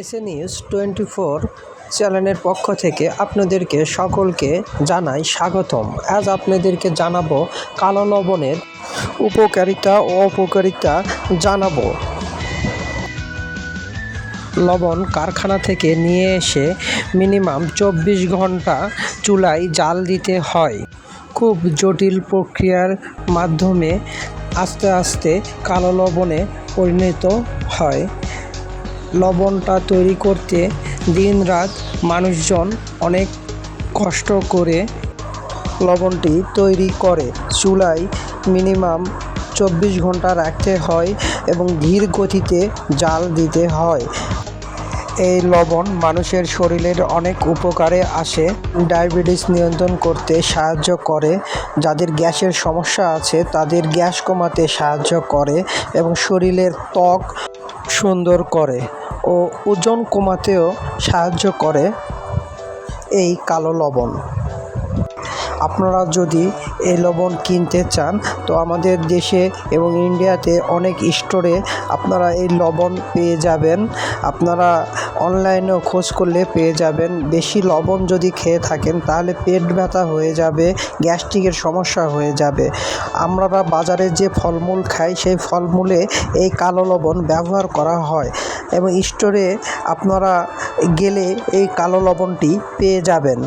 SA news twenty four চ্যানেলের পক্ষ থেকে আপনাদেরকে সকলকে জানাই স্বাগতম। আজ আপনাদেরকে জানাব কালো লবণের উপকারিতা ও অপকারিতা জানাব। লবণ কারখানা থেকে নিয়ে এসে মিনিমাম চব্বিশ ঘণ্টা চুলায় জাল দিতে হয়। খুব জটিল প্রক্রিয়ার মাধ্যমে আস্তে আস্তে কালো লবণে পরিণত হয়। লবণটা তৈরি করতে দিনরাত মানুষজন অনেক কষ্ট করে লবণটি তৈরি করে। চুলায় মিনিমাম চব্বিশ ঘণ্টা রাখতে হয় এবং ধীর গতিতে জাল দিতে হয়। এই লবণ মানুষের শরীরের অনেক উপকারে আসে। ডায়াবেটিস নিয়ন্ত্রণ করতে সাহায্য করে। যাদের গ্যাসের সমস্যা আছে, তাদের গ্যাস কমাতে সাহায্য করে এবং শরীরের ত্বক সুন্দর করে। ও ওজন কমাতেও সাহায্য করে এই কালো লবণ। আপনারা যদি এই লবণ কিনতে চান, তো আমাদের দেশে এবং ইন্ডিয়াতে অনেক স্টোরে আপনারা এই লবণ পেয়ে যাবেন। আপনারা অনলাইনেও খোঁজ করলে পেয়ে যাবেন। বেশি লবণ যদি খেয়ে থাকেন, তাহলে পেট ব্যথা হয়ে যাবে, গ্যাস্ট্রিকের সমস্যা হয়ে যাবে। আমরা বাজারে যে ফলমূল খাই, সেই ফলমূলে এই কালো লবণ ব্যবহার করা হয়। এবং স্টোরে আপনারা গেলে এই কালো লবণটি পেয়ে যাবেন।